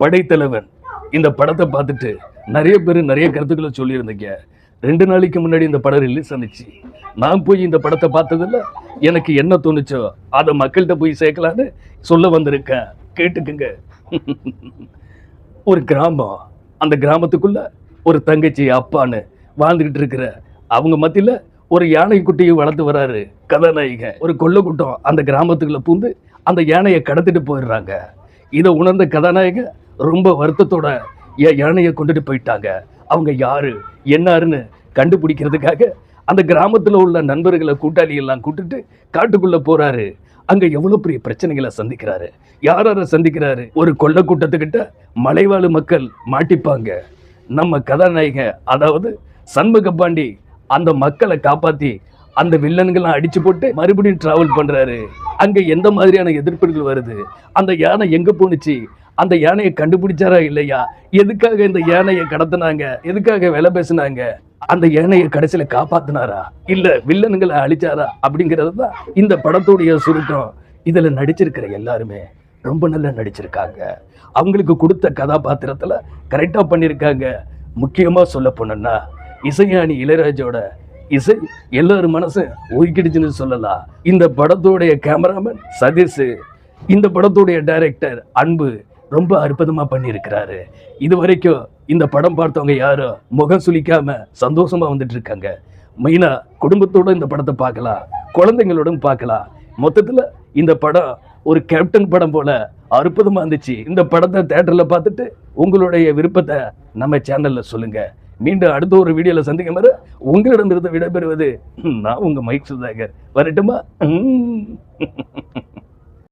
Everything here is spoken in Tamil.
படைத்தலைவன் இந்த படத்தை பார்த்துட்டு நிறைய பேர் நிறைய கருத்துக்களை சொல்லியிருந்தீங்க. ரெண்டு நாளைக்கு முன்னாடி இந்த படம் ரிலீஸ் ஆனிச்சு. நான் போய் இந்த படத்தை பார்த்ததில்ல. எனக்கு என்ன தோணுச்சோ அதை மக்கள்கிட்ட போய் சேர்க்கலான்னு சொல்ல வந்திருக்கேன். கேட்டுக்குங்க. ஒரு கிராமம். அந்த கிராமத்துக்குள்ள ஒரு தங்கச்சி அப்பான்னு வாழ்ந்துக்கிட்டு இருக்கிற அவங்க மத்தியில் ஒரு யானை குட்டியை வளர்த்து வராரு. கதாநாயகன். ஒரு கொள்ளை கூட்டம் அந்த கிராமத்துக்குள்ள பூந்து அந்த யானையை கடத்திட்டு போயிடுறாங்க. இதை உணர்ந்த கதாநாயக ரொம்ப வருத்தத்தோட என் யானையை கொண்டுட்டு போயிட்டாங்க. அவங்க யாரு? என்னாருன்னு கண்டுபிடிக்கிறதுக்காக அந்த கிராமத்தில் உள்ள நண்பர்களை கூட்டாளி எல்லாம் காட்டுக்குள்ளே போகிறாரு அங்கே எவ்வளோ பெரிய பிரச்சனைகளை சந்திக்கிறாரு. யார் யாரை சந்திக்கிறாரு? ஒரு கொள்ள கூட்டத்துக்கிட்ட மலைவாழ் மக்கள் மாட்டிப்பாங்க. நம்ம கதாநாயகன் அதாவது சண்முக பாண்டி அந்த மக்களை காப்பாற்றி அந்த வில்லன்கள்லாம் அடிச்சு போட்டு மறுபடியும் டிராவல் பண்ணுறாரு அங்கே எந்த மாதிரியான எதிர்ப்புகள் வருது? அந்த யானை எங்கே போணுச்சு? அந்த யானையை கண்டுபிடிச்சாரா இல்லையா? எதுக்காக இந்த யானையை கடத்தினாங்க? எதுக்காக விலை பேசினாங்க? அந்த யானையை கடைசியில் காப்பாத்தினாரா? இல்லை வில்லன்களை அழிச்சாரா? அப்படிங்கிறது தான் இந்த படத்துடைய சுருக்கம். இதில் நடிச்சிருக்கிற எல்லாருமே ரொம்ப நல்லா நடிச்சிருக்காங்க. அவங்களுக்கு கொடுத்த கதாபாத்திரத்தில் கரெக்டாக பண்ணியிருக்காங்க முக்கியமாக சொல்ல போனோம்னா இசைஞானி இளையராஜோட இசை எல்லாரும் மனசும் ஒதுக்கிடுச்சுன்னு சொல்லலாம். இந்த படத்தோடைய கேமராமேன் சதீஷ் இந்த படத்துடைய டைரக்டர் அன்பு ரொம்ப அற்புதமாக பண்ணியிருக்கிறாரு. இது வரைக்கும் இந்த படம் பார்த்தவங்க யாரும் முகம் சுளிக்காமல் சந்தோஷமாக வந்துட்டு இருக்காங்க மெயினா குடும்பத்தோட இந்த படத்தை பார்க்கலாம் குழந்தைங்களோடும் பார்க்கலாம். மொத்தத்தில் இந்த படம் ஒரு கேப்டன் படம் போல அற்புதமாக இருந்துச்சு. இந்த படத்தை தேட்டரில் பார்த்துட்டு உங்களுடைய விருப்பத்தை நம்ம சேனலில் சொல்லுங்கள் மீண்டும் அடுத்த ஒரு வீடியோவில் சந்திக்கும் வரை உங்களிடமிருந்து விடைபெறுவது நான் உங்கள் மைக் சுதாகர் வரட்டுமா?